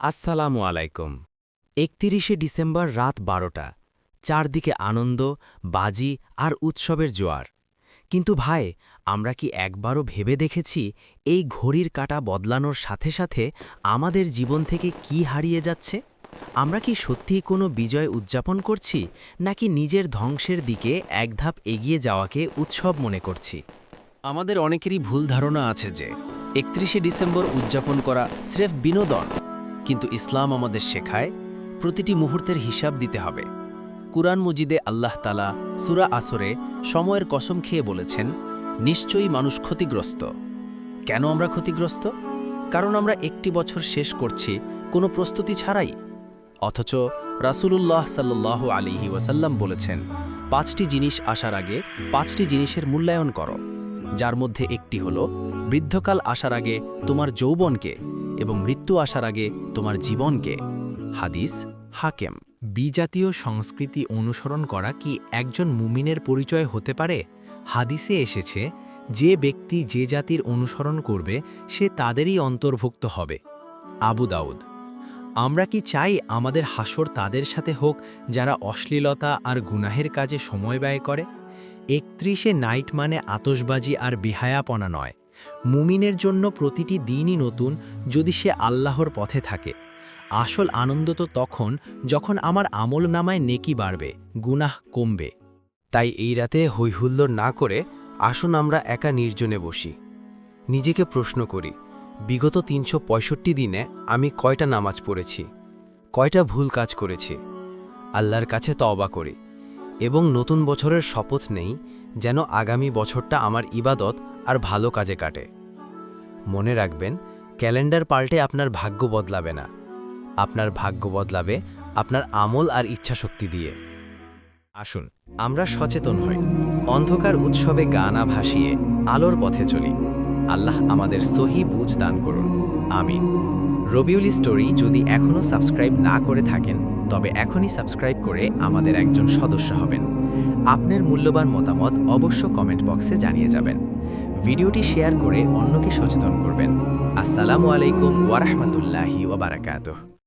আসসালামু আলাইকুম। একতিরিশে ডিসেম্বর রাত বারোটা, চারদিকে আনন্দ, বাজি আর উৎসবের জোয়ার। কিন্তু ভাই, আমরা কি একবারও ভেবে দেখেছি এই ঘড়ির কাটা বদলানোর সাথে সাথে আমাদের জীবন থেকে কি হারিয়ে যাচ্ছে? আমরা কি সত্যিই কোনো বিজয় উদযাপন করছি, নাকি নিজের ধ্বংসের দিকে এক ধাপ এগিয়ে যাওয়াকে উৎসব মনে করছি? আমাদের অনেকেরই ভুল ধারণা আছে যে, একত্রিশে ডিসেম্বর উদযাপন করা স্রেফ বিনোদন কিন্তু ইসলাম আমাদের শেখায়, প্রতিটি মুহূর্তের হিসাব দিতে হবে। কুরআন মজিদে আল্লাহ তালা সুরা আসরে সময়ের কসম খেয়ে বলেছেন, নিশ্চয়ই মানুষ ক্ষতিগ্রস্ত। কেন আমরা ক্ষতিগ্রস্ত? কারণ আমরা একটি বছর শেষ করছি, কোনো প্রস্তুতি ছাড়াই। অথচ রাসূলুল্লাহ সাল্লাহ আলিহি ওয়াসাল্লাম বলেছেন, পাঁচটি জিনিস আসার আগে পাঁচটি জিনিসের মূল্যায়ন করো। যার মধ্যে একটি হল, বৃদ্ধকাল আসার আগে তোমার যৌবনকে এবং মৃত্যু আসার আগে তোমার জীবনকে, হাদিস, হাকেম। বিজাতীয় সংস্কৃতি অনুসরণ করা কি একজন মুমিনের পরিচয় হতে পারে? হাদিসে এসেছে, যে ব্যক্তি যে জাতির অনুসরণ করবে, সে তাদেরই অন্তর্ভুক্ত হবে। আবু দাউদ, আমরা কি চাই আমাদের হাসর তাদের সাথে হোক, যারা অশ্লীলতা আর গুনাহের কাজে সময় ব্যয় করে? একত্রিশে নাইট মানে আতসবাজি আর বিহায়াপনা নয়। মুমিনের জন্য প্রতিটি দিনই নতুন যদি সে আল্লাহর পথে থাকে। আসল আনন্দ তো তখন যখন আমার আমল নামায় নেকি বাড়বে, গুনাহ কমবে। তাই এই রাতে হৈহুল্লোর না করে আসুন আমরা একা নির্জনে বসি। নিজেকে প্রশ্ন করি, বিগত তিনশো পঁয়ষট্টি দিনে আমি কয়টা নামাজ পড়েছি? কয়টা ভুল কাজ করেছি? আল্লাহর কাছে তওবা করি। এবং নতুন বছরের শপথ নেই যেন আগামী বছরটা আমার ইবাদত আর ভালো কাজে কাটে। মনে রাখবেন, ক্যালেন্ডার পাল্টে আপনার ভাগ্য বদলাবে না। আপনার ভাগ্য বদলাবে আপনার আমল আর ইচ্ছাশক্তি দিয়ে। আসুন, আমরা সচেতন হই। অন্ধকার উৎসবে গানা ভাসিয়ে আলোর পথে চলি। আল্লাহ আমাদের সহি বুঝ দান করুন। আমিন। রবিউলি স্টোরি যদি এখনও সাবস্ক্রাইব না করে থাকেন, তবে এখনই সাবস্ক্রাইব করে আমাদের একজন সদস্য হবেন। আপনার মূল্যবান মতামত অবশ্য কমেন্ট বক্সে জানিয়ে যাবেন। ভিডিওটি শেয়ার করে অন্যকে সচেতন করবেন। আসসালামু আলাইকুম ওয়ারহমতুল্লাহি ওবারাকাতুহ